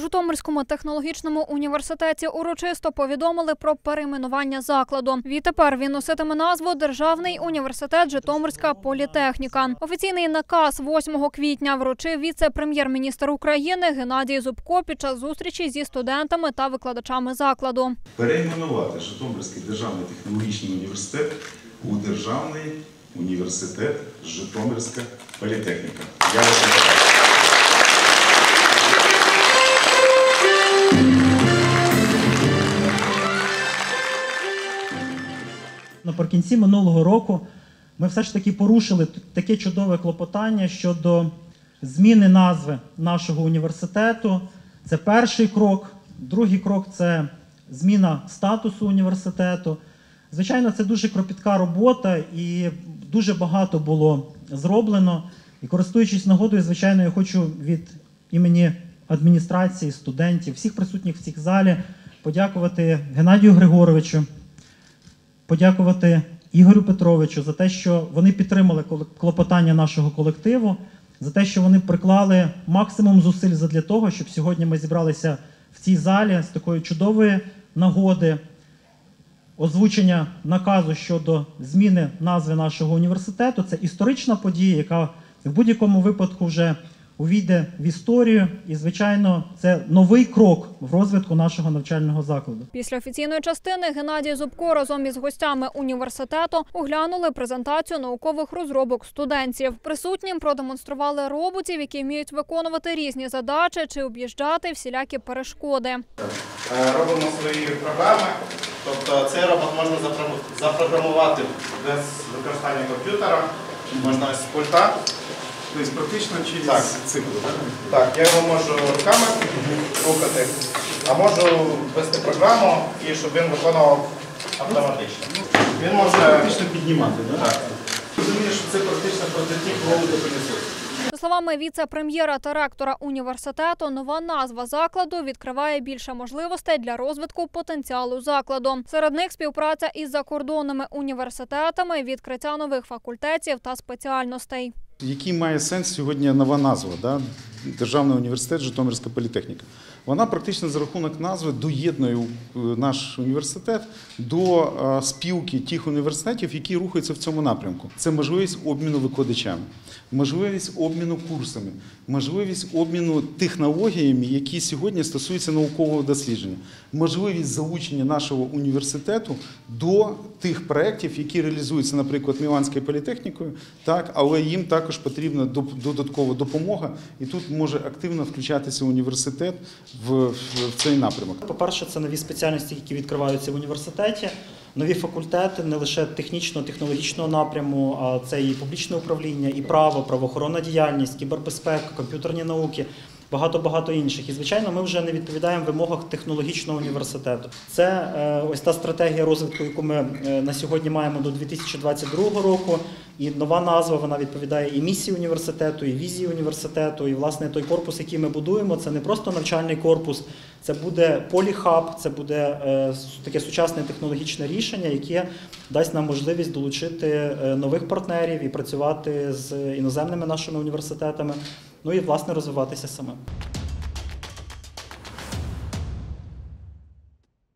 Житомирському технологічному університеті урочисто повідомили про перейменування закладу. Відтепер він носитиме назву Державний університет Житомирська політехніка. Офіційний наказ 8 квітня вручив віце-прем'єр-міністр України Геннадій Зубко під час зустрічі зі студентами та викладачами закладу. перейменувати Житомирський державний технологічний університет у Державний університет Житомирська політехніка. Я вас вітаю. Наприкінці минулого року ми все ж таки порушили таке чудове клопотання щодо зміни назви нашого університету. Це перший крок. Другий крок це зміна статусу університету. Звичайно, це дуже кропітка робота і дуже багато було зроблено. І користуючись нагодою, звичайно, я хочу від імені адміністрації, студентів, всіх присутніх в цій залі подякувати Геннадію Григоровичу, подякувати Ігорю Петровичу за те, що вони підтримали клопотання нашого колективу, за те, що вони приклали максимум зусиль для того, щоб сьогодні ми зібралися в цій залі з такої чудової нагоди озвучення наказу щодо зміни назви нашого університету. Це історична подія, яка в будь-якому випадку вже увійде в історію, і, звичайно, це новий крок в розвитку нашого навчального закладу. Після офіційної частини Геннадій Зубко разом із гостями університету оглянули презентацію наукових розробок студентів. Присутнім продемонстрували роботів, які вміють виконувати різні задачі чи об'їжджати всілякі перешкоди. Е, робимо свої програми. Тобто цей робот можна запро- запрограмувати без використання комп'ютера, можна з пульта. Тобто практично через Так. цикл, так? Так, я його можу руками рухати, а можу ввести програму і щоб він виконував автоматично. Він може Практично піднімати, так? Так. Розумієш, що це практично прототип робота-пилісосу. За словами віце-прем'єра та ректора університету, нова назва закладу відкриває більше можливостей для розвитку потенціалу закладу. Серед них співпраця із закордонними університетами, відкриття нових факультетів та спеціальностей. Який має сенс сьогодні нова назва да? Державний університет Житомирська політехніка. Вона практично за рахунок назви доєднує е, наш університет до е, спілки тих університетів, які рухаються в цьому напрямку. Це можливість обміну викладачами, можливість обміну курсами, можливість обміну технологіями, які сьогодні стосуються наукового дослідження, можливість залучення нашого університету до тих проєктів, які реалізуються, наприклад, Міланською політехнікою, так, але їм також потрібна додаткова допомога, і тут може активно включатися університет в, в, цей напрямок. По-перше, це нові спеціальності, які відкриваються в університеті, нові факультети не лише технічного, технологічного напряму, а це і публічне управління, і право, правоохоронна діяльність, кібербезпека, комп'ютерні науки. Багато багато інших. І звичайно, ми вже не відповідаємо вимогах технологічного університету. Це е, ось та стратегія розвитку, яку ми е, на сьогодні маємо до 2022 року. І нова назва вона відповідає і місії університету, і візії університету. І власне той корпус, який ми будуємо, це не просто навчальний корпус, це буде поліхаб, це буде е, таке сучасне технологічне рішення, яке дасть нам можливість долучити е, нових партнерів і працювати з іноземними нашими університетами. Ну і власне розвиватися самим.